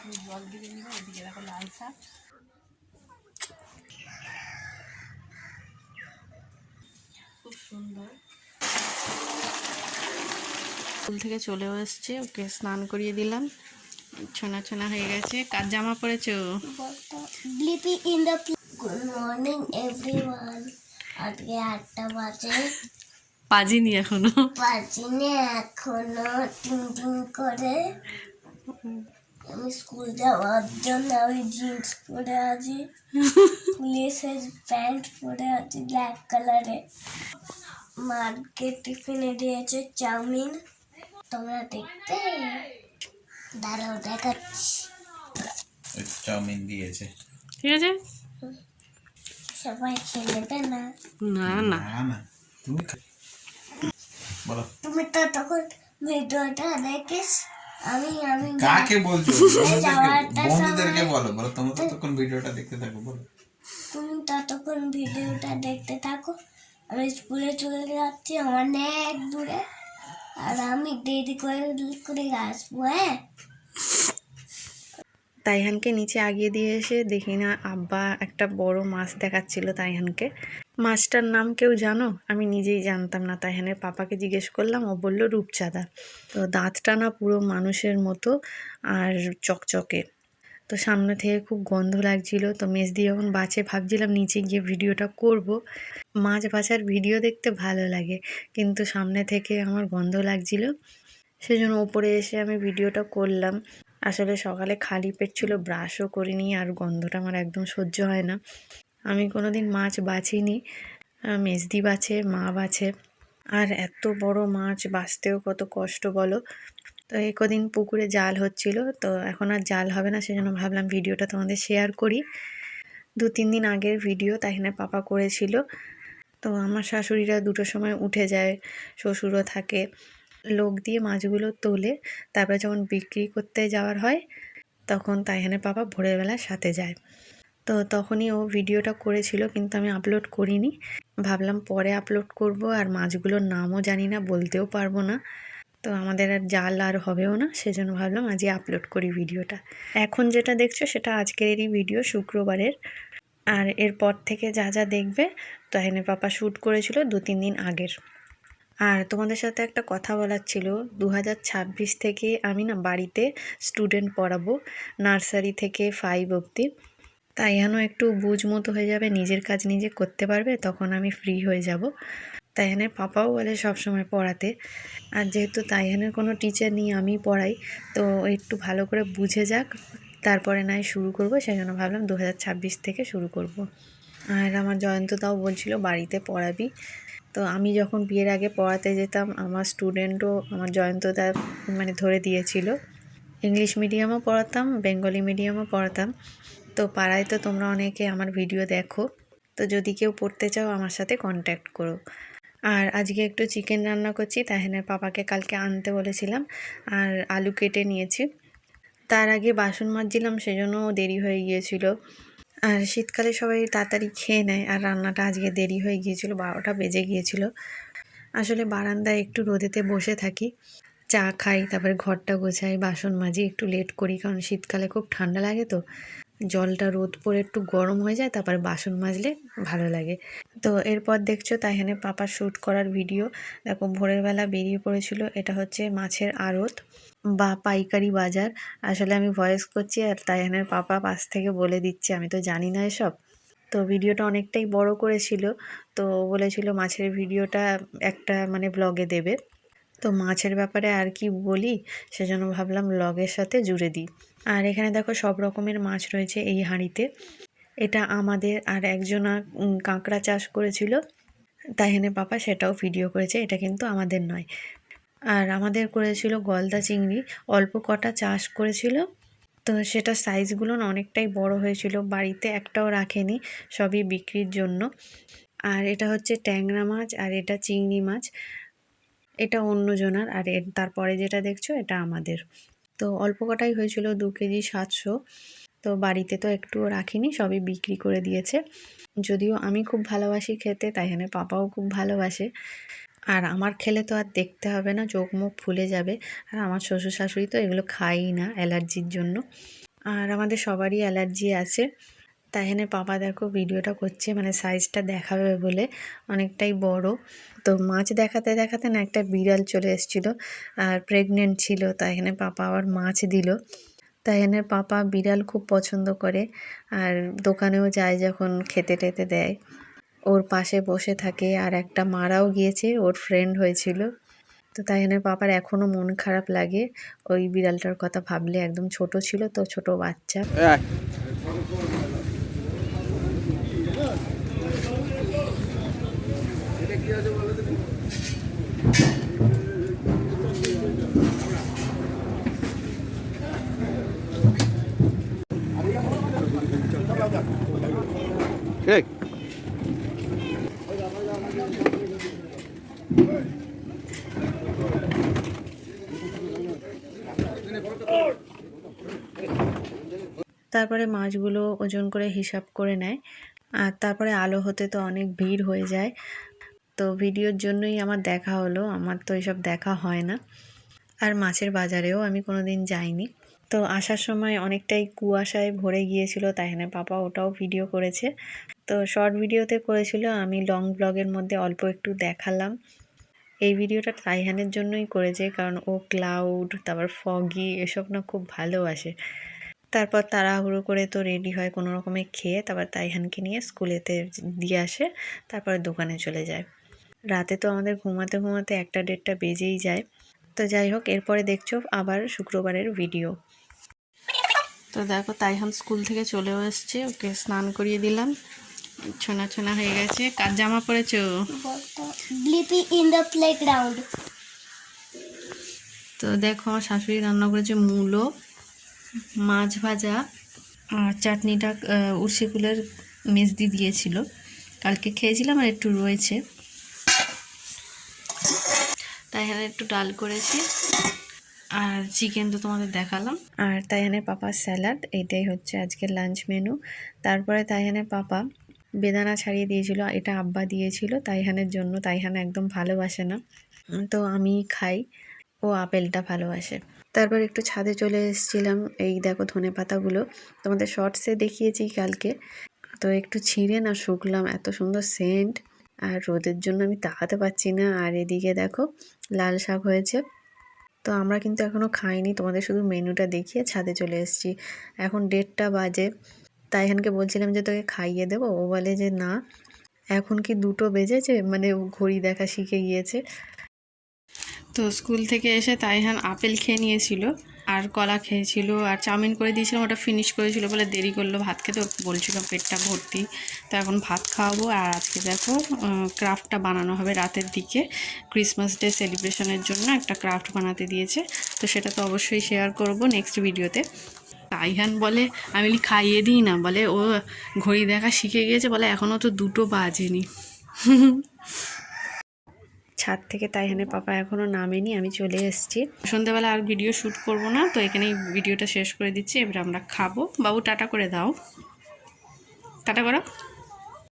একটু জল দিয়ে নিল এদিকে দেখো লাল শাক। খুব সুন্দর। স্কুল থেকে চলেও এসছে ওকে স্নান করিয়ে দিলাম। ছোনা ছোনা হয়ে গেছে। কার জামা পরেছো? Blippi in the good morning everyone. আজকে আটটা বাজে। পাজিনি এখনও। পাঁচিনে এখনও টিং টিং করে। আমি স্কুল যাওয়ার জন্য আমি জিন্স পরে আছি। পুলিশের প্যান্ট পরে আছি ব্ল্যাক কালারে মাকে টিফিনে দিয়েছে চাউমিন। তোমরা দেখতে? দাঁড়াও দেখাচ্ছি। ওই চাউমিন দিয়েছে। ঠিক আছে? সবাই খেয়ে নেবে না? না না। না না। তুমি খা- বলো। তুমি তো তখন ভিডিওটা দেখিস আমি আমি কাকে বলছো? বন্ধুদেরকে যাওয়ারটা বন্ধুদেরকে সময়- বলো বলো তোমরা তো তখন ভিডিওটা দেখতে থাকো বলো। তুমি ততক্ষণ ভিডিওটা দেখতে থাকো। আমি স্কুলে চলে যাচ্ছি অনেক দূরে। আর আমি দেরি করে করে আসব হ্যাঁ? তাইহানকে নিচে আগিয়ে দিয়ে এসে দেখি না আব্বা একটা বড় মাছ দেখাচ্ছিল তাইহানকে। মাছটার নাম কেউ জানো? আমি নিজেই জানতাম না। তাইহানের পাপাকে জিজ্ঞেস করলাম, ও বলল, রূপচাঁদা। তো দাঁতটা না পুরো মানুষের মতো আর চকচকে। তো সামনে থেকে খুব গন্ধ লাগছিল। তো মেজ দিয়ে যখন বাঁচে ভাবছিলাম, নিচে গিয়ে ভিডিওটা করব, মাছ বাছার ভিডিও দেখতে ভালো লাগে। কিন্তু সামনে থেকে আমার গন্ধ লাগছিল। সেজন্য ওপরে এসে আমি ভিডিওটা করলাম। আসলে সকালে খালি পেট ছিল, ব্রাশও করিনি আর গন্ধটা আমার একদম সহ্য হয় না। আমি কোনো দিন মাছ বাছিনি মেজদি বাছে, মা বাছে। আর এত বড় মাছ বাছতেও কত কষ্ট বলো? তো এই কদিন পুকুরে জাল হচ্ছিল, তো এখন আর জাল হবে না, সেজন্য ভাবলাম ভিডিওটা তোমাদের শেয়ার করি। দু তিন দিন আগের ভিডিও তাহিনা পাপা করেছিল। তো আমার শাশুড়িরা দুটোর সময় উঠে যায়, শ্বশুরও থাকে। লোক দিয়ে মাছগুলো তোলে, তারপরে যখন বিক্রি করতে যাওয়ার হয়, তখন তাইহানের বাবা ভোরবেলার সাথে যায়। তো তখনই ও ভিডিওটা করেছিল, কিন্তু আমি আপলোড করিনি। ভাবলাম পরে আপলোড করব, আর মাছগুলোর নামও জানি না, বলতেও পারব না। তো আমাদের আর জাল আর হবেও না, সেজন্য ভাবলাম আজই আপলোড করি ভিডিওটা। এখন যেটা দেখছ, সেটা আজকেরই ভিডিও শুক্রবারের। আর এরপর থেকে যা যা দেখবে তাহিনের পাপা শ্যুট করেছিল দু তিন দিন আগের। আর তোমাদের সাথে একটা কথা বলার ছিল দু থেকে আমি না বাড়িতে স্টুডেন্ট পড়াবো নার্সারি থেকে ফাইভ অবধি। তাই যেন একটু বুঝ মতো হয়ে যাবে, নিজের কাজ নিজে করতে পারবে, তখন আমি ফ্রি হয়ে যাব। তাইহানের পাপাও বলে সবসময় পড়াতে। আর যেহেতু তাইহানের কোনো টিচার নেই, আমি পড়াই, তো একটু ভালো করে বুঝে যাক, তারপরে নয় শুরু করব, সেই জন্য ভাবলাম দু থেকে শুরু করব। আর আমার জয়ন্ত তাও বলছিল, বাড়িতে পড়াবি। তো আমি যখন বিয়ের আগে পড়াতে যেতাম, আমার স্টুডেন্টও আমার জয়ন্তদা মানে ধরে দিয়েছিল। ইংলিশ মিডিয়ামও পড়াতাম বেঙ্গলি মিডিয়ামও পড়াতাম। তো পাড়ায় তো তোমরা অনেকে আমার ভিডিও দেখো। তো যদি কেউ পড়তে চাও, আমার সাথে কন্ট্যাক্ট করো। আর আজকে একটু চিকেন রান্না করছি, তাহেনের পাপাকে কালকে আনতে বলেছিলাম আর আলু কেটে নিয়েছি। তার আগে বাসন মাজছিলাম, সেজন্য দেরি হয়ে গিয়েছিল। আর শীতকালে সবাই তাড়াতাড়ি খেয়ে নেয়। আর রান্নাটা আজকে দেরি হয়ে গিয়েছিল, বারোটা বেজে গিয়েছিল। আসলে বারান্দায় একটু রোদেতে বসে থাকি। চা খাই, তারপরে ঘরটা গোছাই, বাসন মাজি, একটু লেট করি, কারণ শীতকালে খুব ঠান্ডা লাগে তো। জলটা রোদ পরে একটু গরম হয়ে যায়, তারপরে বাসন মাজলে ভালো লাগে। তো এরপর দেখছ তাইখানে পাপা শ্যুট করার ভিডিও। দেখো ভোরের বেলা বেরিয়ে পড়েছিল, এটা হচ্ছে মাছের আড়ত বা পাইকারি বাজার। আসলে আমি ভয়েস করছি আর তাইহানের পাপা পাশ থেকে বলে দিচ্ছে, আমি তো জানি না এসব। তো ভিডিওটা অনেকটাই বড় করেছিল, তো বলেছিল মাছের ভিডিওটা একটা মানে ব্লগে দেবে। তো মাছের ব্যাপারে আর কি বলি, সেজন্য ভাবলাম ব্লগের সাথে জুড়ে দিই। আর এখানে দেখো সব রকমের মাছ রয়েছে এই হাঁড়িতে। এটা আমাদের আর একজনা কাঁকড়া চাষ করেছিল। তাইহানে পাপা সেটাও ভিডিও করেছে, এটা কিন্তু আমাদের নয়। আর আমাদের করেছিল গলদা চিংড়ি, অল্প কটা চাষ করেছিল। তো সেটা সাইজগুলো অনেকটাই বড় হয়েছিল, বাড়িতে একটাও রাখেনি, সবই বিক্রির জন্য। আর এটা হচ্ছে ট্যাংরা মাছ আর এটা চিংড়ি মাছ। এটা অন্যজনার আর তারপরে যেটা দেখছ এটা আমাদের। তো অল্প কটাই হয়েছিল দু কেজি সাতশো। তো বাড়িতে তো একটুও রাখিনি, সবই বিক্রি করে দিয়েছে। যদিও আমি খুব ভালোবাসি খেতে, তাই এখানে পাপাও খুব ভালোবাসে। আর আমার খেলে তো আর দেখতে হবে না, চোখ মুখ ফুলে যাবে। আর আমার শ্বশুর শাশুড়ি তো এগুলো খাই না অ্যালার্জির জন্য। আর আমাদের সবারই অ্যালার্জি আছে। তাইহানের পাপা দেখো ভিডিওটা করছে মানে সাইজটা দেখাবে বলে অনেকটাই বড়। তো মাছ দেখাতে দেখাতে না একটা বিড়াল চলে এসেছিল আর প্রেগনেন্ট ছিল, তাই এখানে পাপা আবার মাছ দিল। তাইহানের পাপা বিড়াল খুব পছন্দ করে আর দোকানেও যায় যখন খেতে টেতে দেয়। ওর পাশে বসে থাকে আর একটা মারাও গিয়েছে, ওর ফ্রেন্ড হয়েছিল। তো তাইহানের পাপার এখনও মন খারাপ লাগে, ওই বিড়ালটার কথা ভাবলে। একদম ছোট ছিল তো, ছোট বাচ্চা। তারপরে মাছগুলো ওজন করে হিসাব করে নেয়। আর তারপরে আলো হতে তো অনেক ভিড় হয়ে যায়। তো ভিডিওর জন্যই আমার দেখা হলো। আমার তো এসব দেখা হয় না। আর মাছের বাজারেও আমি কোনো দিন যাইনি। তো আসার সময় অনেকটাই কুয়াশায় ভরে গিয়েছিল, তাই এখানে পাপা ওটাও ভিডিও করেছে। তো শর্ট ভিডিওতে করেছিল, আমি লং ব্লগের মধ্যে অল্প একটু দেখালাম। এই ভিডিওটা তাইহানের জন্যই করেছে, কারণ ও ক্লাউড, তারপর ফগি, এসব না খুব ভালোবাসে। তারপর তাড়াহুড়ো করে তো রেডি হয় কোনো রকমে খেয়ে, তারপর তাইহানকে নিয়ে স্কুলেতে দিয়ে আসে, তারপরে দোকানে চলে যায়। রাতে তো আমাদের ঘুমাতে ঘুমাতে একটা দেড়টা বেজেই যায়। তো যাই হোক এরপরে দেখছ আবার শুক্রবারের ভিডিও তো দেখো তাইহান স্কুল থেকে চলেও এসছে। ওকে স্নান করিয়ে দিলাম। ছোনা ছোনা হয়ে গেছে। কার জামা পরেছো? Blippi in the playground. তো দেখো আমার শাশুড়ি রান্না করেছে মূলো মাছ ভাজা আর চাটনিটা আহ, উর্সি কুলের মেজদি দিয়েছিল। কালকে খেয়েছিলাম আর একটু রয়েছে। তাই একটু ডাল করেছি। আর চিকেন তো তোমাদের দেখালাম। আর তাইহানে পাপার স্যালাড, এটাই হচ্ছে আজকের লাঞ্চ মেনু তারপরে তাইহানে পাপা বেদানা ছাড়িয়ে দিয়েছিল, এটা আব্বা দিয়েছিল, তাইহানের জন্য। তাইহান একদম ভালোবাসে না। তো আমি খাই, ও আপেলটা ভালোবাসে। তারপর একটু ছাদে চলে এসেছিলাম, এই দেখো ধনে পাতাগুলো। তোমাদের শর্টসে দেখিয়েছি কালকে। তো একটু ছিঁড়ে না শুকলাম, এত সুন্দর সেন্ট আর রোদের জন্য আমি তাকাতে পারছি না। আর এদিকে দেখো, লাল শাক হয়েছে। তো আমরা কিন্তু এখনও খাইনি, তোমাদের শুধু মেনুটা দেখিয়ে ছাদে চলে এসেছি। এখন ডেটটা বাজে। তাই এখানকে বলছিলাম যে তোকে খাইয়ে দেবো। ও বলে যে না। এখন কি দুটো বেজেছে? মানে ঘড়ি দেখা শিখে গিয়েছে। তো স্কুল থেকে এসে তাইহান আপেল খেয়ে নিয়েছিল। আর কলা খেয়েছিল, আর চাউমিন করে দিয়েছিলাম, ওটা ফিনিশ করেছিল বলে দেরি করল ভাত খেতে বলছিল পেটটা ভর্তি। তো এখন ভাত খাওয়াবো, আর আজকে দেখো ক্রাফটটা বানানো হবে রাতের দিকে। ক্রিসমাস ডে সেলিব্রেশনের জন্য একটা ক্রাফট বানাতে দিয়েছে, তো সেটা তো অবশ্যই শেয়ার করব নেক্সট ভিডিওতে তাইহান বলে, আমি খাইয়ে দিই না। বলে, ও ঘড়ি দেখা শিখে গিয়েছে। বলে এখনও তো দুটো বাজেনি। ছাদ থেকে তাই এখানে পাপা এখনও নামেনি, আমি চলে এসেছি। সন্ধ্যাবেলা আর ভিডিও শ্যুট করব না, তো এখানেই ভিডিওটা শেষ করে দিচ্ছি, এবার আমরা খাব। বাবু টাটা করে দাও। টাটা করো।